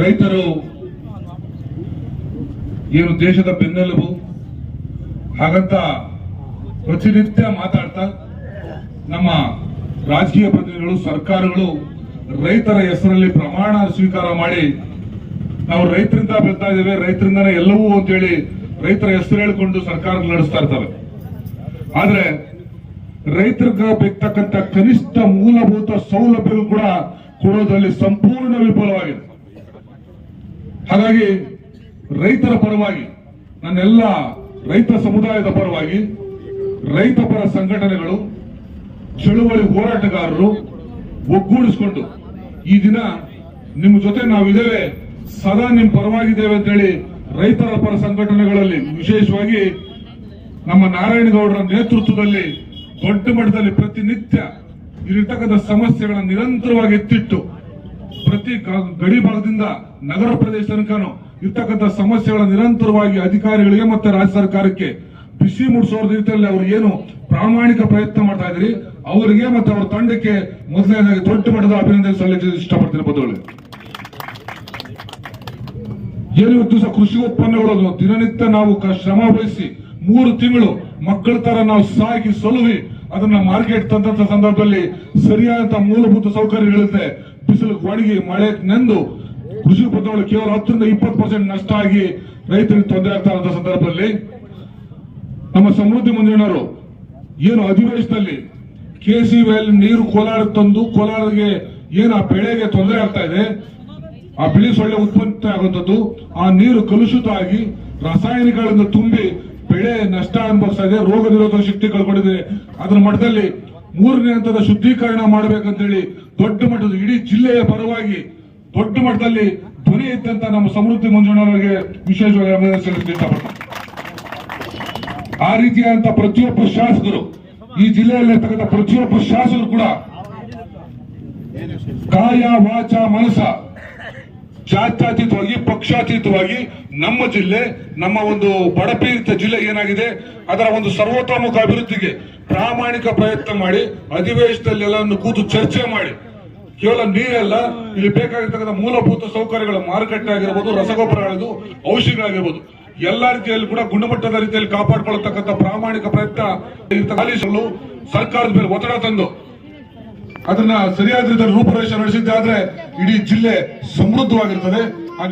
ರೈತರು ಏನು ದೇಶದ ಬೆನ್ನೆಲುಬು ಹಾಗಂತ ಪ್ರತಿನಿತ್ಯ ಮಾತಾಡ್ತಾ ನಮ್ಮ ರಾಜಕೀಯ ಪ್ರತಿನಿಧಿಗಳು, ಸರ್ಕಾರಗಳು ರೈತರ ಹೆಸರಲ್ಲಿ ಪ್ರಮಾಣ ಸ್ವೀಕಾರ ಮಾಡಿ ನಾವು ರೈತರಿಂದ ಬೆಳ್ತಾ ಇದ್ದೇವೆ, ರೈತರಿಂದನೇ ಎಲ್ಲವೂ ಅಂತೇಳಿ ರೈತರ ಹೆಸರು ಹೇಳಿಕೊಂಡು ಸರ್ಕಾರ ನಡೆಸ್ತಾ ಇರ್ತವೆ. ಆದ್ರೆ ರೈತರಿಗೆ ಬೇಕತಕ್ಕಂತ ಕನಿಷ್ಠ ಮೂಲಭೂತ ಸೌಲಭ್ಯಗಳು ಕೂಡ ಕೊಡೋದ್ರಲ್ಲಿ ಸಂಪೂರ್ಣ ವಿಫಲವಾಗಿದೆ. ಹಾಗಾಗಿ ರೈತರ ಪರವಾಗಿ, ನನ್ನೆಲ್ಲ ರೈತ ಸಮುದಾಯದ ಪರವಾಗಿ, ರೈತ ಪರ ಸಂಘಟನೆಗಳು, ಚಳುವಳಿ ಹೋರಾಟಗಾರರು ಒಗ್ಗೂಡಿಸಿಕೊಂಡು ಈ ದಿನ ನಿಮ್ಮ ಜೊತೆ ನಾವಿದ್ದೇವೆ ಸದಾ ನಿಮ್ ಪರವಾಗಿದ್ದೇವೆ ಅಂತೇಳಿ ರೈತರ ಪರ ಸಂಘಟನೆಗಳಲ್ಲಿ ವಿಶೇಷವಾಗಿ ನಮ್ಮ ನಾರಾಯಣಗೌಡರ ನೇತೃತ್ವದಲ್ಲಿ ದೊಡ್ಡ ಮಟ್ಟದಲ್ಲಿ ಪ್ರತಿನಿತ್ಯ ಇಲ್ಲಿರ್ತಕ್ಕಂಥ ಸಮಸ್ಯೆಗಳನ್ನು ನಿರಂತರವಾಗಿ ಎತ್ತಿಟ್ಟು ಪ್ರತಿ ಗಡಿ ಭಾಗದಿಂದ ನಗರ ಪ್ರದೇಶ ತನಕನು ಇರ್ತಕ್ಕಂಥ ಸಮಸ್ಯೆಗಳ ನಿರಂತರವಾಗಿ ಅಧಿಕಾರಿಗಳಿಗೆ ಮತ್ತೆ ರಾಜ್ಯ ಸರ್ಕಾರಕ್ಕೆ ಬಿಸಿ ಮುಡಿಸೋ ರೀತಿಯಲ್ಲಿ ಅವರು ಏನು ಪ್ರಾಮಾಣಿಕ ಪ್ರಯತ್ನ ಮಾಡ್ತಾ ಇದ್ರಿ, ಅವರಿಗೆ ಮತ್ತೆ ಅವರ ತಂಡಕ್ಕೆ ಮೊದಲನೇದಾಗಿ ದೊಡ್ಡ ಮಟ್ಟದ ಅಭಿನಂದನೆ ಸಲ್ಲಿಸಲು ಇಷ್ಟಪಡ್ತೀನಿ ಬಂಧುಗಳೇ. ಏನು ಇವತ್ತು ಸಹ ಕೃಷಿ ಉತ್ಪನ್ನಗಳನ್ನು ದಿನನಿತ್ಯ ನಾವು ಶ್ರಮ ವಹಿಸಿ ಮೂರು ತಿಂಗಳು ಮಕ್ಕಳ ತರ ನಾವು ಸಾಕಿ ಸಲುವಿ ಅದನ್ನ ಮಾರ್ಕೆಟ್ ತಂದಂತ ಸಂದರ್ಭದಲ್ಲಿ ಸರಿಯಾದಂತಹ ಮೂಲಭೂತ ಸೌಕರ್ಯಗಳಿರುತ್ತೆ. ಬಿಸಿಲು ಒಣಗಿ ಮಳೆ ನೆಂದು ಕೃಷಿ ಉತ್ಪನ್ನಗಳು ಕೇವಲ ಹತ್ತರಿಂದ ಇಪ್ಪತ್ತು ಪರ್ಸೆಂಟ್ ನಷ್ಟ ಆಗಿ ರೈತರಿಗೆ ತೊಂದರೆ ಆಗ್ತಾ ಇರುವಂತಹ ಸಂದರ್ಭದಲ್ಲಿ ನಮ್ಮ ಸಮೃದ್ಧಿ ಮಂಜಣ್ಣವರು ಏನು ಅಧಿವೇಶನದಲ್ಲಿ ಕೆ ಸಿ ವೆಲ್ ನೀರು ಕೋಲಾರ ತಂದು ಕೋಲಾರಿಗೆ ಏನು ಆ ಬೆಳೆಗೆ ತೊಂದರೆ ಆಗ್ತಾ ಇದೆ, ಆ ಬಿಳಿ ಸೊಳ್ಳೆ ಉತ್ಪತ್ತಿ ಆಗುವಂಥದ್ದು, ಆ ನೀರು ಕಲುಷಿತ ಆಗಿ ರಾಸಾಯನಿಕಗಳಿಂದ ತುಂಬಿ ಬೆಳೆ ನಷ್ಟ ಅನುಭವಿಸ್ತಾ ಇದೆ, ರೋಗ ನಿರೋಧಕ ಶಕ್ತಿ ಕಳ್ಕೊಂಡಿದೆ. ಅದರ ಮಟ್ಟದಲ್ಲಿ ಮೂರನೇ ಹಂತದ ಶುದ್ಧೀಕರಣ ಮಾಡಬೇಕಂತೇಳಿ ದೊಡ್ಡ ಮಟ್ಟದ ಇಡೀ ಜಿಲ್ಲೆಯ ಪರವಾಗಿ ದೊಡ್ಡ ಮಟ್ಟದಲ್ಲಿ ಧ್ವನಿ ಇದ್ದಂತ ನಮ್ಮ ಸಮೃದ್ಧಿ ಮಂಜುಣ್ಣವರಿಗೆ ವಿಶೇಷವಾಗಿ ಅಭಿನಂದನೆ ಸಲ್ಲಿಸಲು ಇಷ್ಟಪಡ್ತಾರೆ ಆ ರೀತಿಯಾದಂತ ಪ್ರತಿಯೊಬ್ಬ ಶಾಸಕರು ಈ ಜಿಲ್ಲೆಯಲ್ಲಿರ್ತಕ್ಕಂಥ ಪ್ರತಿಯೊಬ್ಬ ಶಾಸಕರು ಕೂಡ ಕಾಯ, ವಾಚ, ಮನಸ ಜಾತ್ಯಾತೀತವಾಗಿ, ಪಕ್ಷಾತೀತವಾಗಿ ನಮ್ಮ ಜಿಲ್ಲೆ, ನಮ್ಮ ಒಂದು ಬಡಪೀಡಿತ ಜಿಲ್ಲೆ ಏನಾಗಿದೆ, ಅದರ ಒಂದು ಸರ್ವತೋಮುಖ ಅಭಿವೃದ್ಧಿಗೆ ಪ್ರಾಮಾಣಿಕ ಪ್ರಯತ್ನ ಮಾಡಿ, ಅಧಿವೇಶನದಲ್ಲಿ ಎಲ್ಲವನ್ನು ಕೂತು ಚರ್ಚೆ ಮಾಡಿ ಕೇವಲ ನೀರಲ್ಲ ಇಲ್ಲಿ ಬೇಕಾಗಿರ್ತಕ್ಕಂಥ ಮೂಲಭೂತ ಸೌಕರ್ಯಗಳ, ಮಾರುಕಟ್ಟೆ ಆಗಿರ್ಬೋದು ರಸಗೊಬ್ಬರಗಳದು ಔಷಧಿಗಳಾಗಿರ್ಬೋದು, ಎಲ್ಲಾ ರೀತಿಯಲ್ಲಿ ಕೂಡ ಗುಣಮಟ್ಟದ ರೀತಿಯಲ್ಲಿ ಕಾಪಾಡಿಕೊಳ್ಳತಕ್ಕಂಥ ಪ್ರಾಮಾಣಿಕ ಪ್ರಯತ್ನ ಸರ್ಕಾರದ ಮೇಲೆ ಒತ್ತಡ ತಂದು ಅದನ್ನ ಸರಿಯಾದ ರೀತಿಯಲ್ಲಿ ರೂಪುರೇಷೆ ನಡೆಸಿದ್ದಾದ್ರೆ ಇಡೀ ಜಿಲ್ಲೆ ಸಮೃದ್ಧವಾಗಿರ್ತದೆ.